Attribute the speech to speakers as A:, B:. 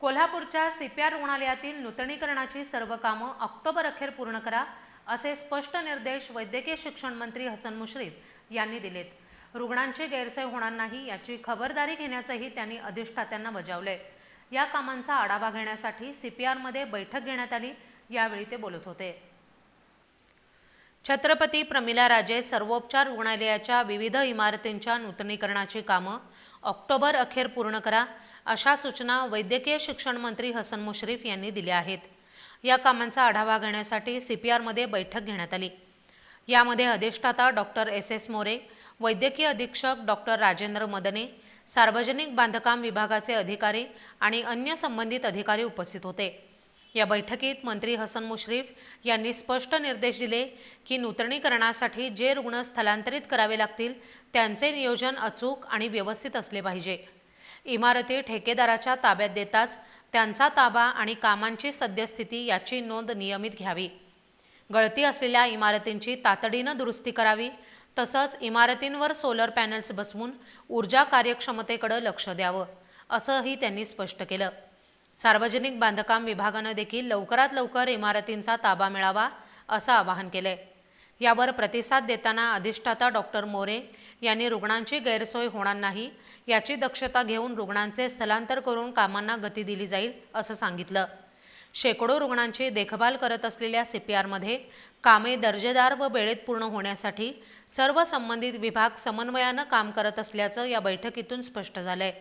A: कोल्हापूरच्या सीपीआर रुग्णालयातील नूतनीकरणाची सर्व कामं ऑक्टोबर अखेर पूर्ण करा असे स्पष्ट निर्देश वैद्यकीय शिक्षण मंत्री हसन मुश्रीफ यांनी दिलेत. रुग्णांची गैरसोय होणार नाही याची खबरदारी घेण्याचंही त्यांनी अधिष्ठात्यांना बजावलंय. या कामांचा आढावा घेण्यासाठी सीपीआरमध्ये बैठक घेण्यात आली यावेळी ते बोलत होते. छत्रपती प्रमिला राजे सर्वोपचार रुग्णालयाच्या विविध इमारतींच्या नूतनीकरणाची कामं ऑक्टोबर अखेर पूर्ण करा अशा सूचना वैद्यकीय शिक्षण मंत्री हसन मुश्रीफ यांनी दिल्या आहेत. या कामांचा आढावा घेण्यासाठी सी पी आरमध्ये बैठक घेण्यात आली. यामध्ये अधिष्ठाता डॉक्टर एस एस मोरे वैद्यकीय अधीक्षक डॉक्टर राजेंद्र मदने सार्वजनिक बांधकाम विभागाचे अधिकारी आणि अन्य संबंधित अधिकारी उपस्थित होते. या बैठकीत मंत्री हसन मुश्रीफ यांनी स्पष्ट निर्देश दिले की नूतनीकरणासाठी जे रुग्ण स्थलांतरित करावे लागतील त्यांचे नियोजन अचूक आणि व्यवस्थित असले पाहिजे. इमारती ठेकेदाराच्या ताब्यात देताच त्यांचा ताबा आणि कामांची सद्यस्थिती याची नोंद नियमित घ्यावी. गळती असलेल्या इमारतींची तातडीनं दुरुस्ती करावी तसंच इमारतींवर सोलर पॅनल्स बसवून ऊर्जा कार्यक्षमतेकडे लक्ष द्यावं असंही त्यांनी स्पष्ट केलं. सार्वजनिक बांधकाम विभागानं देखील लवकरात लवकर इमारतींचा ताबा मिळावा असं आवाहन केलंय. यावर प्रतिसाद देताना अधिष्ठाता डॉक्टर मोरे यांनी रुग्णांची गैरसोय होणार नाही याची दक्षता घेऊन रुग्णांचे स्थलांतर करून कामांना गती दिली जाईल असं सांगितलं. शेकडो रुग्णांची देखभाल करत असलेल्या सी पी आरमध्ये कामे दर्जेदार व वेळेत पूर्ण होण्यासाठी सर्व संबंधित विभाग समन्वयानं काम करत असल्याचं या बैठकीतून स्पष्ट झालंय.